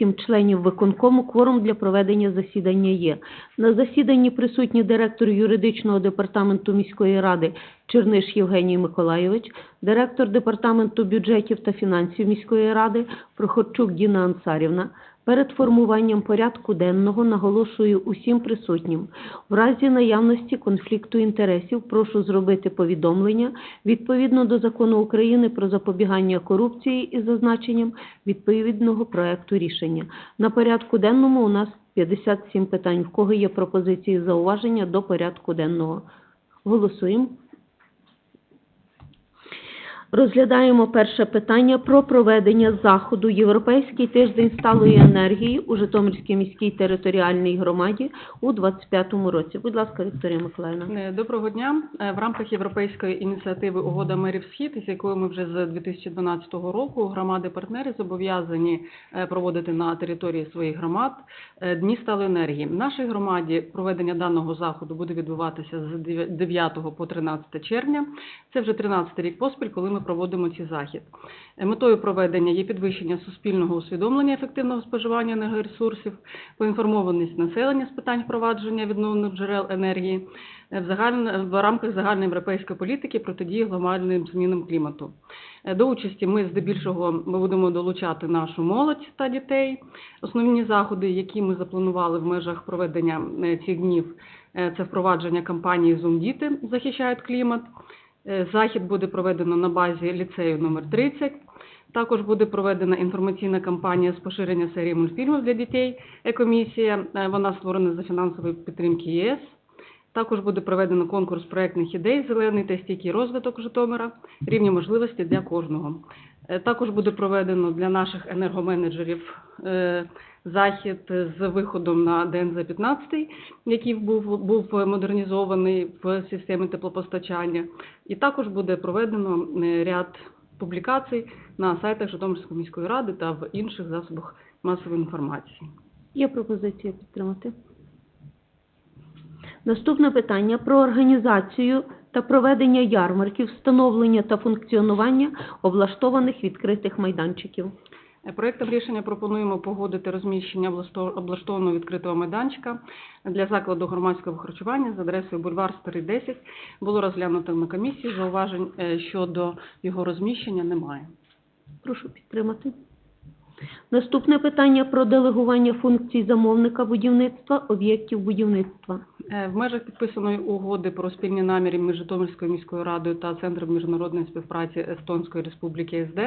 вісім членів виконкому. Кворум для проведення засідання є. На засіданні присутні директор юридичного департаменту міської ради Черниш Євгеній Миколайович, директор департаменту бюджетів та фінансів міської ради Прохорчук Діна Ансарівна. Перед формуванням порядку денного наголошую усім присутнім. В разі наявності конфлікту інтересів прошу зробити повідомлення відповідно до Закону України про запобігання корупції із зазначенням відповідного проекту рішення. На порядку денному у нас 57 питань. В кого є пропозиції зауваження до порядку денного? Голосуємо. Розглядаємо перше питання про проведення заходу Європейський тиждень сталої енергії у Житомирській міській територіальній громаді у 2025 році. Будь ласка, Вікторія Миколаївна. Е, Доброго дня. Е, В рамках європейської ініціативи Угода мерів Схід, із якою ми вже з 2012 року громади-партнери зобов'язані е, проводити на території своїх громад дні сталої енергії. В нашій громаді проведення даного заходу буде відбуватися з 9 по 13 червня. Це вже 13 рік поспіль, коли ми проводимо цей захід. Е, Метою проведення є підвищення суспільного усвідомлення ефективного споживання енергоресурсів, поінформованість населення з питань впровадження відновлених джерел енергії е, в, загальн... в рамках загальноєвропейської політики протидії глобальним змінам клімату. Е, До участі ми здебільшого ми будемо долучати нашу молодь та дітей. Основні заходи, які ми запланували в межах проведення цих днів, це впровадження кампанії Zoom Діти захищають клімат. Е, Захід буде проведено на базі ліцею номер 30. Також буде проведена інформаційна кампанія з поширення серії мультфільмів для дітей. Екомісія е, вона створена за фінансової підтримки ЄС. Також буде проведено конкурс проектних ідей Зелений та стійкий розвиток Житомира, рівні можливості для кожного. Е, Також буде проведено для наших енергоменеджерів е, захід з виходом на ДНЗ-15, який був, був модернізований в системі теплопостачання. І також буде проведено е, ряд публікацій на сайтах Житомирської міської ради та в інших засобах масової інформації. Є пропозиція підтримати. Наступне питання про організацію та проведення ярмарків, встановлення та функціонування облаштованих відкритих майданчиків. Е, Проектом рішення пропонуємо погодити розміщення облашто- облаштованого відкритого майданчика для закладу громадського харчування за адресою бульвар Старий 10. Було розглянуто на комісії. Зауважень е, щодо його розміщення немає. Прошу підтримати. Наступне питання про делегування функцій замовника будівництва об'єктів будівництва. Е, В межах підписаної угоди про спільні наміри між Житомирською міською радою та Центром міжнародної співпраці Естонської Республіки СД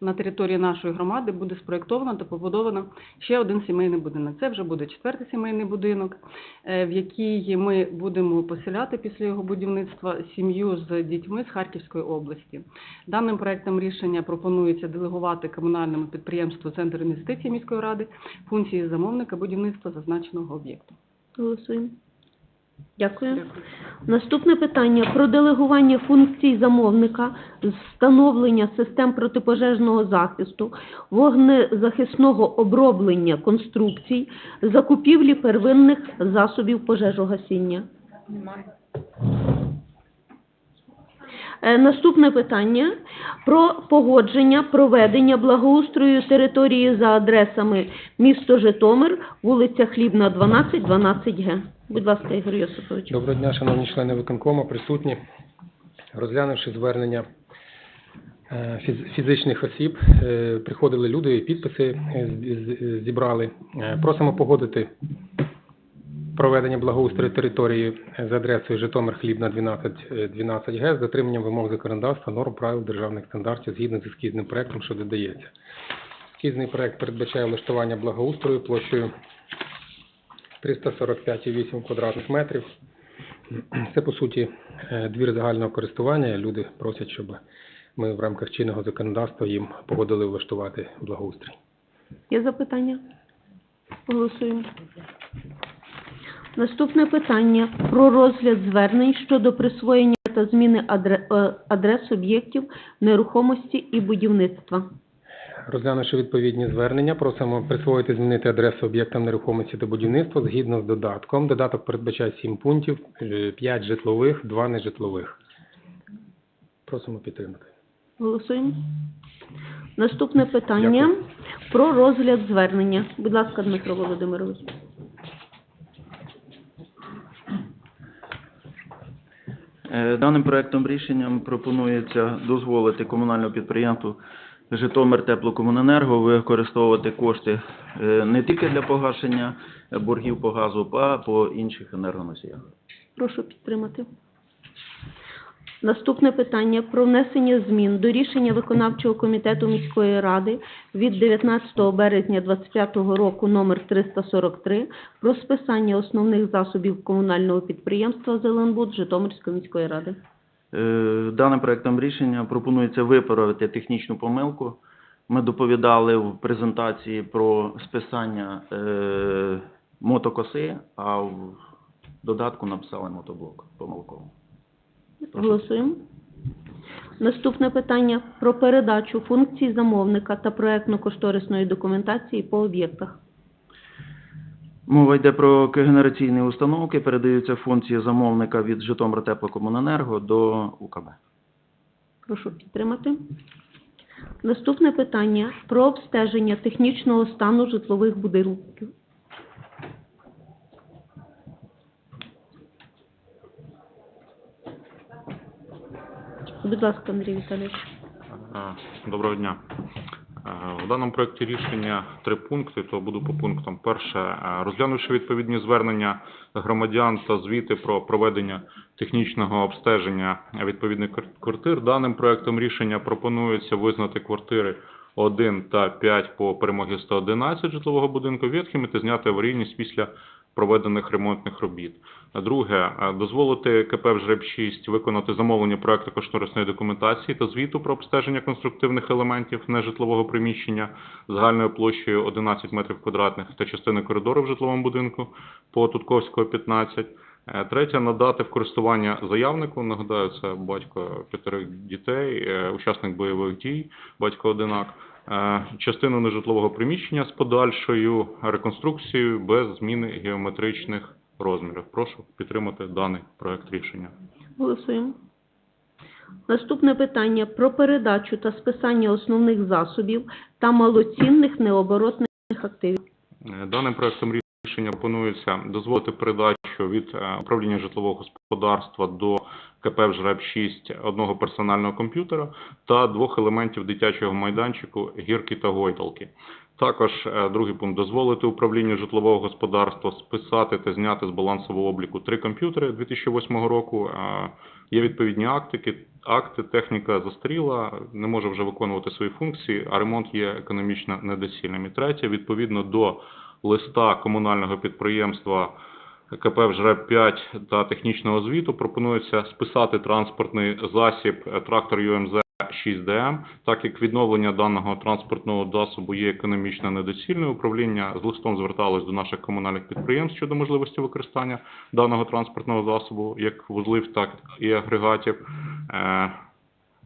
на території нашої громади буде спроєктовано та побудовано ще один сімейний будинок. Це вже буде четвертий сімейний будинок, е, в який ми будемо поселяти після його будівництва сім'ю з дітьми з Харківської області. Даним проектом рішення пропонується делегувати комунальному підприємству Центр інвестицій міської ради функції замовника будівництва зазначеного об'єкту. Голосуємо. Дякую. Наступне питання про делегування функцій замовника з встановлення систем протипожежного захисту, вогнезахисного оброблення конструкцій, закупівлі первинних засобів пожежогасіння. Е, Наступне питання про погодження проведення благоустрою території за адресами місто Житомир, вулиця Хлібна, 12, 12Г. Будь ласка, Ігор Йосипович. Доброго дня, шановні члени виконкому, присутні. Розглянувши звернення е, фізичних осіб, е, приходили люди, підписи е, зібрали. Е, Просимо погодити проведення благоустрою території за адресою Житомир Хлібна 12, е, 12Г з дотриманням вимог законодавства, норм правил державних стандартів згідно з ескізним проектом, що додається. Ескізний проект передбачає влаштування благоустрою площею 345,8 квадратних метрів. Це, по суті, е, двір загального користування. Люди просять, щоб ми в рамках чинного законодавства їм погодили влаштувати благоустрій. Є запитання? Голосуємо. Наступне питання про розгляд звернень щодо присвоєння та зміни е, адрес об'єктів нерухомості і будівництва. Розглянувши відповідні звернення, просимо присвоїти змінити адресу об'єктам нерухомості та будівництва згідно з додатком. Додаток передбачає 7 пунктів, 5 житлових, 2 нежитлових. Просимо підтримати. Голосуємо. Наступне питання Дякую. про розгляд звернення. Будь ласка, Дмитро Володимирович. Даним проектом рішенням пропонується дозволити комунальному підприємству Житомир Теплокомуненерго використовувати кошти е, не тільки для погашення боргів по газу, а по інших енергоносіях. Прошу підтримати. Наступне питання про внесення змін до рішення виконавчого комітету міської ради від 19 березня 2025 року номер 343 про списання основних засобів комунального підприємства «Зеленбуд» Житомирської міської ради. Е, Даним проектом рішення пропонується виправити технічну помилку. Ми доповідали в презентації про списання е, мотокоси, а в додатку написали мотоблок помилково. Голосуємо. Наступне питання про передачу функцій замовника та проектно-кошторисної документації по об'єктах. Мова йде про когенераційні установки, передаються функції замовника від Житомир Теплокомуненерго до УКБ. Прошу підтримати. Наступне питання про обстеження технічного стану житлових будинків. Будь ласка, Андрій Віталійович. Доброго дня. Е, В даному проєкті рішення три пункти, то буду по пунктам. Перше, е, розглянувши відповідні звернення громадян та звіти про проведення технічного обстеження відповідних квартир, даним проєктом рішення пропонується визнати квартири 1 та 5 по перемогі 111 житлового будинку відхими та зняти аварійність після проведених ремонтних робіт. Друге, дозволити КП «Жреб-6» виконати замовлення проекту кошторисної документації та звіту про обстеження конструктивних елементів нежитлового приміщення загальною площею 11 метрів квадратних та частини коридору в житловому будинку по Тутковського 15. Е, Третє, надати в користування заявнику, нагадаю, це батько п'ятерих дітей, е, учасник бойових дій, батько одинак, частину нежитлового приміщення з подальшою реконструкцією без зміни геометричних розмірів. Прошу підтримати даний проект рішення. Голосуємо. Наступне питання про передачу та списання основних засобів та малоцінних необоротних активів. Е, Даним проектом рішення пропонується дозволити передачу від е, управління житлового господарства до КП «Жреб-6» одного персонального комп'ютера та двох елементів дитячого майданчику гірки та гойдалки. Також е, другий пункт дозволити управлінню житлового господарства списати та зняти з балансового обліку три комп'ютери 2008 року. Е, Є відповідні актики, акти, техніка застаріла, не може вже виконувати свої функції, а ремонт є економічно недоцільним. І третє, відповідно до листа комунального підприємства КП «Жреб-5» та технічного звіту пропонується списати транспортний засіб е, трактор ЮМЗ 6ДМ, так як відновлення даного транспортного засобу є економічно недоцільним. Управління з листом зверталось до наших комунальних підприємств щодо можливості використання даного транспортного засобу як вузлів, так і агрегатів. Е,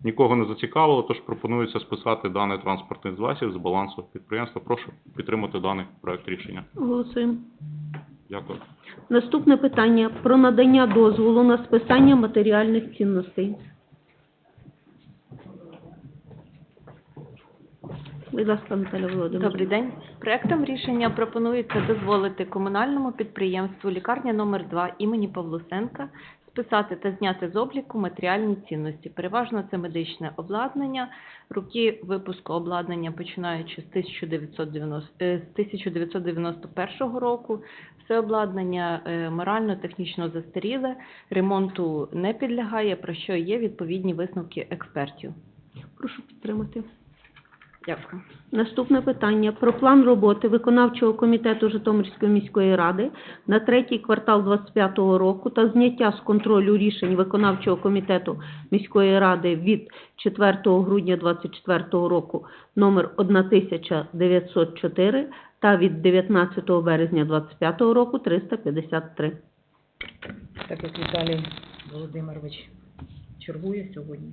Нікого не зацікавило, тож пропонується списати даний транспортний засіб з балансу підприємства. Прошу підтримати даний проект рішення. Голосуємо. Дякую. Наступне питання про надання дозволу на списання матеріальних цінностей. Будь ласка, Наталя Володимирівна. Добрий день. Проектом рішення пропонується дозволити комунальному підприємству лікарня номер 2 імені Павлусенка списати та зняти з обліку матеріальні цінності. Переважно це медичне обладнання, роки випуску обладнання починаючи з 1990, е, з 1991 року. Все обладнання е, морально-технічно застаріле, ремонту не підлягає, про що є відповідні висновки експертів. Прошу підтримати. Дякую. Наступне питання про план роботи виконавчого комітету Житомирської міської ради на третій квартал 25 року та зняття з контролю рішень виконавчого комітету міської ради від 4 грудня 24 року номер 1904 та від 19 березня 25 року 353. Так як Віталій Володимирович чергує сьогодні,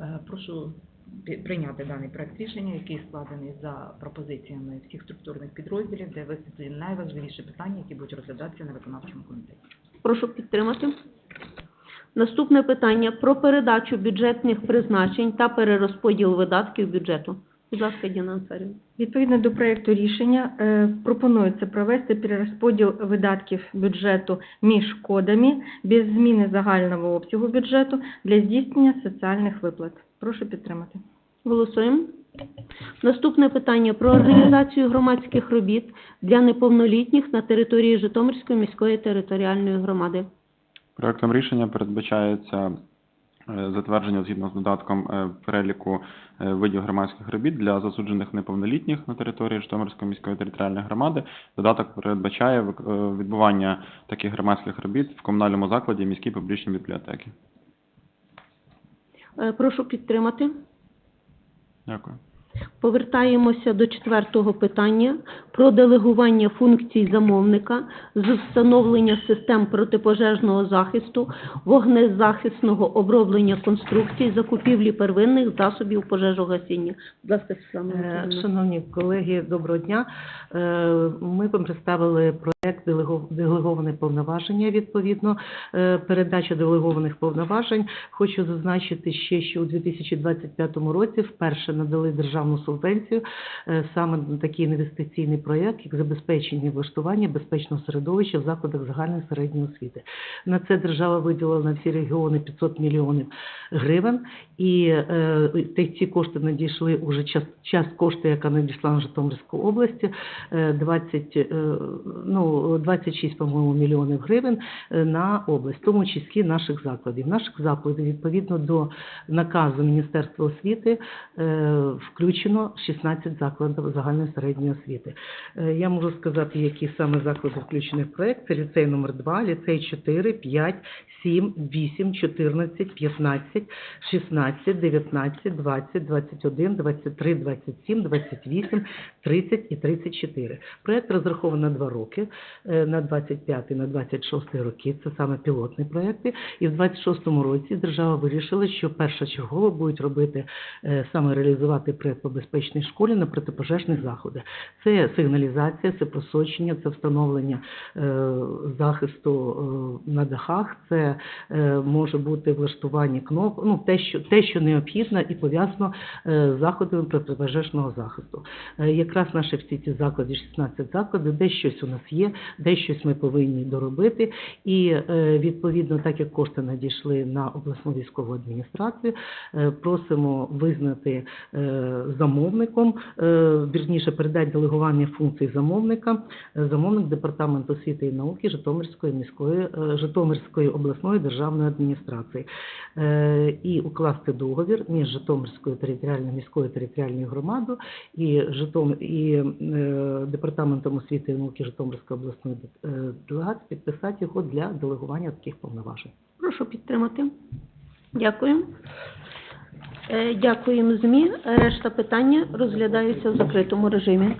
е, прошу прийняти даний проект рішення, який складений за пропозиціями всіх структурних підрозділів, де висвітлені найважливіші питання, які будуть розглядатися на виконавчому комітеті. Прошу підтримати. Наступне питання про передачу бюджетних призначень та перерозподіл видатків бюджету. Будь ласка, Діна Ансарівна. Відповідно до проекту рішення е, пропонується провести перерозподіл видатків бюджету між кодами без зміни загального обсягу бюджету для здійснення соціальних виплат. Прошу підтримати. Голосуємо. Наступне питання про організацію громадських робіт для неповнолітніх на території Житомирської міської територіальної громади. Проектом рішення передбачається затвердження згідно з додатком е, переліку е, видів громадських робіт для засуджених неповнолітніх на території Житомирської міської територіальної громади. Додаток передбачає е, відбування таких громадських робіт в комунальному закладі міській публічній бібліотеки. Е, Прошу підтримати. Дякую. Повертаємося до четвертого питання про делегування функцій замовника з встановлення систем протипожежного захисту, вогнезахисного оброблення конструкцій, закупівлі первинних засобів пожежогасіння. Будь ласка, Світлана Е, Шановні колеги, доброго дня. Е, Ми вам представили «Делего- делеговане повноваження. Відповідно, Е, передача делегованих повноважень. Хочу зазначити ще, що у 2025 році вперше надали державну субвенцію е, саме на такий інвестиційний проект, як забезпечення влаштування безпечного середовища в закладах загальної середньої освіти. На це держава виділила на всі регіони 500 мільйонів гривень, і е, ці кошти надійшли уже час, час кошти, яка надійшла на Житомирську область, е, 20, е, ну, 26, по-моєму, мільйонів гривень е, на область, в тому числі наших закладів. Наших закладів, відповідно до наказу Міністерства освіти, е, включено 16 закладів загальної середньої освіти. Е, Я можу сказати, які саме заклади включені в проект. Це ліцей номер 2, ліцей 4, 5, 7, 8, 14, 15, 16, 19, 20, 21, 23, 27, 28, 30 і 34. Проект розрахований на два роки, на 25 і на 26 роки. Це саме пілотні проекти. І в 26 році держава вирішила, що першочергово будуть робити е, саме реалізувати проект по безпечній школі на протипожежні заходи. Це сигналізація, це просочення, це встановлення е, захисту е, на дахах, це е, може бути влаштування кнопок, ну те, що те, що необхідно і пов'язано е, з заходами протипожежного захисту. Е, Якраз наші всі ці заклади, 16 закладів, де щось у нас є, де щось ми повинні доробити. І е, відповідно, так як кошти надійшли на обласну військову адміністрацію, е, просимо визнати е, замовником, вірніше передати делегування функцій замовника, замовник департаменту освіти і науки Житомирської міської Житомирської обласної державної адміністрації і укласти договір між Житомирською територіальною міською територіальною громадою і Житом і департаментом освіти і науки Житомирської обласної делегат делегації підписати його для делегування таких повноважень. Прошу підтримати. Дякую. Е, Дякуємо ЗМІ. Решта питання розглядаються в закритому режимі.